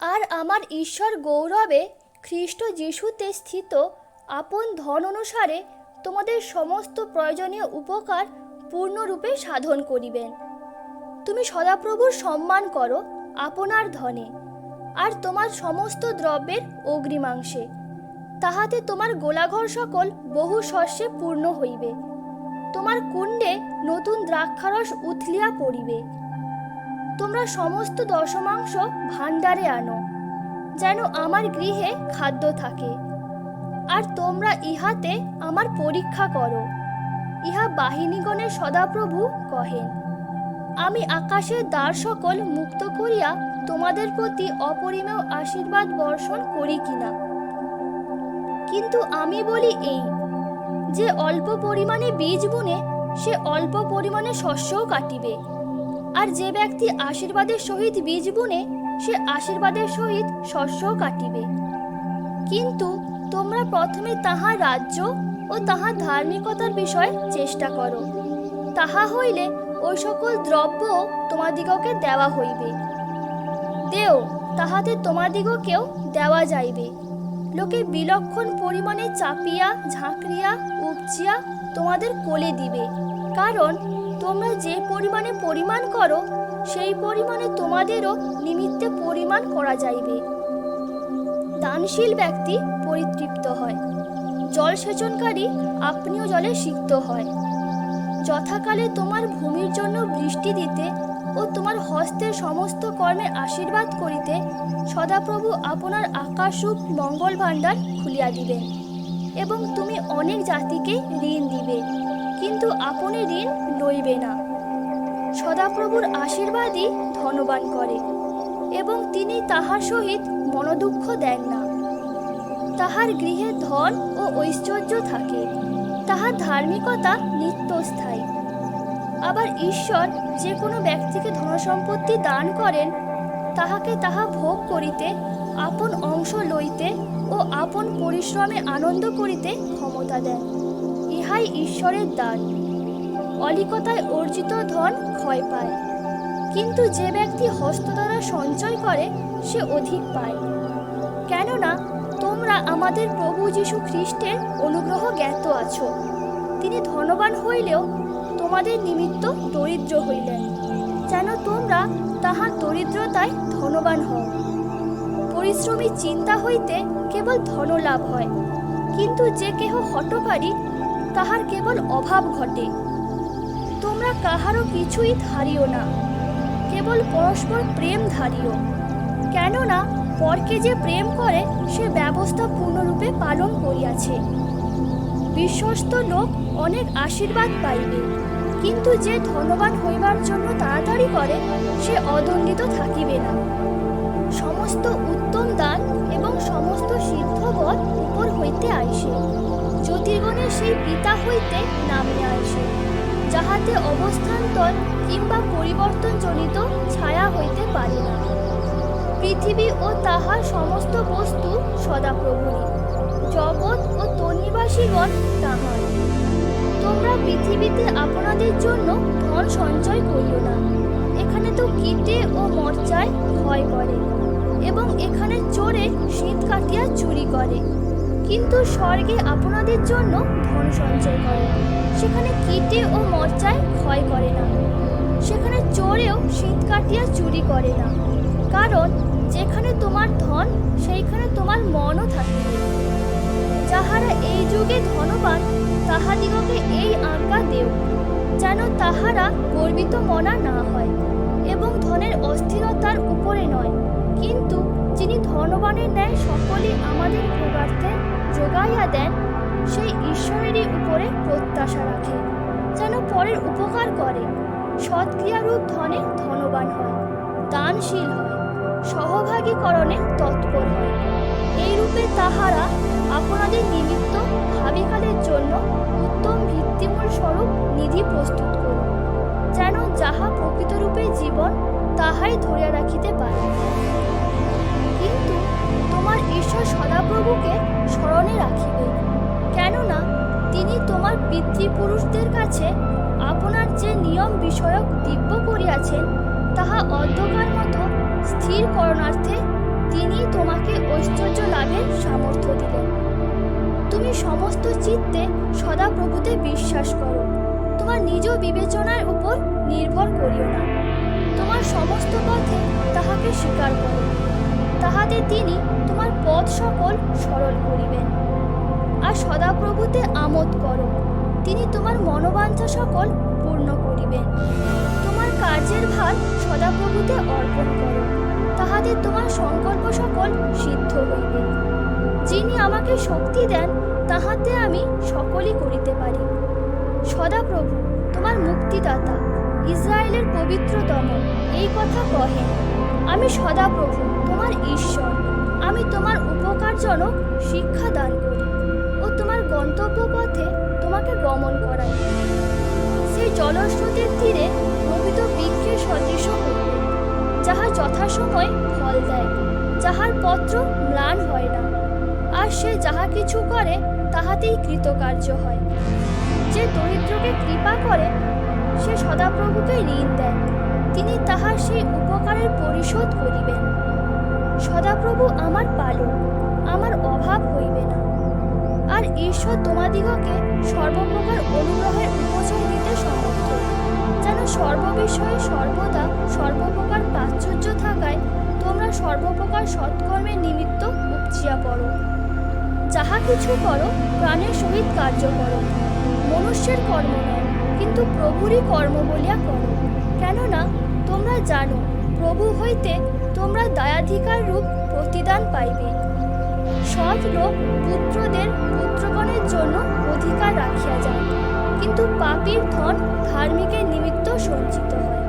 আর আমার ঈশ্বর গৌরবে খ্রিস্ট যিশুতে স্থিত আপন ধন অনুসারে তোমাদের সমস্ত প্রয়োজনীয় উপকার পূর্ণরূপে সাধন করিবেন। তুমি সদাপ্রভুর সম্মান করো আপনার ধনে আর তোমার সমস্ত দ্রব্যের অগ্রিমাংশে। তাহাতে তোমার গোলাঘর সকল বহু শস্যে পূর্ণ হইবে। তোমার কুণ্ডে নতুন দ্রাক্ষারস উথলিয়া পড়িবে। তোমরা সমস্ত দশমাংশ ভাণ্ডারে আনো, যেন আমার গৃহে খাদ্য থাকে। আর তোমরা ইহাতে আমার পরীক্ষা করো। ইহা বাহিনীগণের সদাপ্রভু কহেন। আমি আকাশের দ্বার সকল মুক্ত করিয়া তোমাদের প্রতি অপরিমেয় আশীর্বাদ বর্ষণ করি কিনা। কিন্তু আমি বলি এই, যে অল্প পরিমাণে বীজ বুনে সে অল্প পরিমাণে শস্যও কাটিবে। আর যে ব্যক্তি আশীর্বাদের সহিত বীজ বুনে, সে আশীর্বাদের সহিত শস্যও কাটিবে। কিন্তু তোমরা প্রথমে তাহার রাজ্য ও তাহার ধার্মিকতার বিষয়ে চেষ্টা করো। তাহা হইলে ওই সকল দ্রব্য তোমাদিগকে দেওয়া হইবে। দেও, তাহাতে তোমাদিগকেও দেওয়া যাইবে। লোকে বিলক্ষণ পরিমাণে চাপিয়া, ঝাঁকড়িয়া, উপচিয়া তোমাদের কোলে দিবে। কারণ তোমরা যে পরিমাণে পরিমাণ করো, সেই পরিমাণে তোমাদেরও নিমিত্তে পরিমাণ করা যাইবে। দানশীল ব্যক্তি পরিতৃপ্ত হয়। জল সেচনকারী আপনিও জলে সিক্ত হয়। যথাকালে তোমার ভূমির জন্য বৃষ্টি দিতে ও তোমার হস্তের সমস্ত কর্মের আশীর্বাদ করিতে সদাপ্রভু আপনার আকাশরূপ মঙ্গল ভাণ্ডার খুলিয়া দিবেন এবং তুমি অনেক জাতিকে ঋণ দিবে। কিন্তু আপনি ঋণ লইবে না। সদাপ্রভুর আশীর্বাদই ধনবান করে এবং তিনি তাহার সহিত মনোদুঃখ দেন না। তাহার গৃহে ধন ও ঐশ্বর্য থাকে, তাহার ধার্মিকতা নিত্যস্থায়ী। আবার ঈশ্বর যে কোনো ব্যক্তিকে ধনসম্পত্তি দান করেন, তাহাকে তাহা ভোগ করিতে, আপন অংশ লইতে ও আপন পরিশ্রমে আনন্দ করিতে ক্ষমতা দেন। ইহাই ঈশ্বরের দান অলিকতায় অর্জিত ধন ক্ষয় পায়। কিন্তু যে ব্যক্তি হস্ত দ্বারা সঞ্চয় করে, সে অধিক পায়। কেননা, তোমরা আমাদের প্রভু যীশু খ্রিস্টের অনুগ্রহ জ্ঞাত আছো। তিনি ধনবান হইলেও তোমাদের নিমিত্ত দরিদ্র হইলেন, যেন তোমরা তাহার দরিদ্রতায় ধনবান হও। পরিশ্রমী চিন্তা হইতে কেবল ধনলাভ হয়, কিন্তু যে কেহ হটকারী তাহার কেবল অভাব ঘটে। তোমরা কাহারও কিছুই ধারিও না, কেবল পরস্পর প্রেম ধারিও। কেননা, পরকে যে প্রেম করে, সে ব্যবস্থা পূর্ণরূপে পালন করিয়াছে। বিশ্বস্ত লোক অনেক আশীর্বাদ পাইবে, কিন্তু যে ধনবান হইবার জন্য তাড়াতাড়ি করে, সে অদণ্ডিত থাকিবে না। সমস্ত উত্তম দান সেই পিতা হইতে নামিয়া আসে, যাহাতে অবস্থান্তর কিংবা পরিবর্তনজনিত ছায়া হইতে পারে না। পৃথিবী ও তাহার সমস্ত বস্তু সদাপ্রভুরই জগৎ ও তন্নিবাসীগণ তাহার। তোমরা পৃথিবীতে আপনাদের জন্য ধন সঞ্চয় করিও না, এখানে তো কীটে ও মর্চায় ভয় করে, এবং এখানে চোরে শীত কাটিয়া চুরি করে। কিন্তু স্বর্গে আপনাদের জন্য ধন সঞ্চয় করে। সেখানে কীটে ও মর্চায় ক্ষয় করে না। সেখানে চোরেও শীত কাটিয়া চুরি করে না। কারণ যেখানে তোমার ধন, সেইখানে তোমার মনও থাকিবে যাহারা এই যুগে ধনবান, তাহাদিগকে এই আজ্ঞা দেও, যেন তাহারা গর্বিত মনা না হয় এবং ধনের অস্থিরতার উপরে নয়। কিন্তু যিনি ধনবানের ন্যায় সকলেই আমাদের ভোগার্থে যোগাইয়া দেন সেই ঈশ্বরেরই উপরে প্রত্যাশা রাখে, যেন পরের উপকার করে। সৎক্রিয়ারূপ ধনে ধনবান হয়, দানশীল হয়, সহভাগীকরণে তৎপর হয়। এই রূপে তাহারা আপনাদের নিমিত্ত ভাবিকালের জন্য উত্তম ভিত্তিমূল স্বরূপ নিধি প্রস্তুত করুন, যেন যাহা প্রকৃতরূপে জীবন, তাহাই ধরিয়া রাখিতে পারে। কিন্তু তোমার ঈশ্বর সদাপ্রভুকে পিতৃপুরুষদের কাছে আপনার যে নিয়ম বিষয়ক দিব্য করিয়াছেন, তাহা অন্ধকার মতো স্থির করণার্থে তিনি তোমাকে ঐশ্বর্য লাভের সামর্থ্য দিলেন তুমি সমস্ত চিত্তে সদাপ্রভুতে বিশ্বাস করো। তোমার নিজ বিবেচনার উপর নির্ভর করিও না। তোমার সমস্ত পথে তাহাকে স্বীকার করো। তাহাতে তিনি তোমার পথ সকল সরল করিবেন। আর সদাপ্রভুতে আমোদ করো। তিনি তোমার মনোবাঞ্ছা সকল পূর্ণ করিবেন। তোমার কার্যের ভার সদাপ্রভুতে অর্পণ করো। তাহাতে তোমার সংকল্প সকল সিদ্ধ হইবে। যিনি আমাকে শক্তি দেন, তাহাতে আমি সকলই করিতে পারি। সদাপ্রভু, তোমার মুক্তিদাতা, ইসরায়েলের পবিত্রতম এই কথা কহে, আমি সদাপ্রভু, তোমার ঈশ্বর। আমি তোমার উপকারজনক শিক্ষা দান করি ও তোমার গন্তব্য পথে তোমাকে গমন করাই। সেই জলস্রোতের তীরে প্রকৃত বৃক্ষের সদৃশ যাহা যথাসময় ফল দেয়, যাহার পত্র ম্লান হয় না। আর সে যাহা কিছু করে, তাহাতেই কৃতকার্য হয়। যে দরিদ্রকে কৃপা করে, সে সদাপ্রভুকে ঋণ দেয়। তিনি তাহার সেই উপকারের পরিশোধ করিবেন। সদাপ্রভু আমার পালক, আমার অভাব হইবে না। আর ঈশ্বর তোমাদিগকে সর্বপ্রকার অনুগ্রহের উপচয় দিতে সমর্থ। যেন সর্ববিষয়ে সর্বদা সর্বপ্রকার প্রাচুর্য থাকায় তোমরা সর্বপ্রকার সৎকর্মের নিমিত্ত উপচিয়া পড়ো। যাহা কিছু করো, প্রাণের সহিত কার্য করো। মনুষ্যের কর্ম নয়, কিন্তু প্রভুরই কর্ম বলিয়া করো। কেননা তোমরা জানো, প্রভু হইতে তোমরা দায়াধিকার রূপ প্রতিদান পাইবে। সৎ লোক পুত্রদের পুত্রগণের জন্য অধিকার রাখিয়া যায়। কিন্তু পাপীর ধন ধার্মিকের নিমিত্ত সঞ্চিত হয়।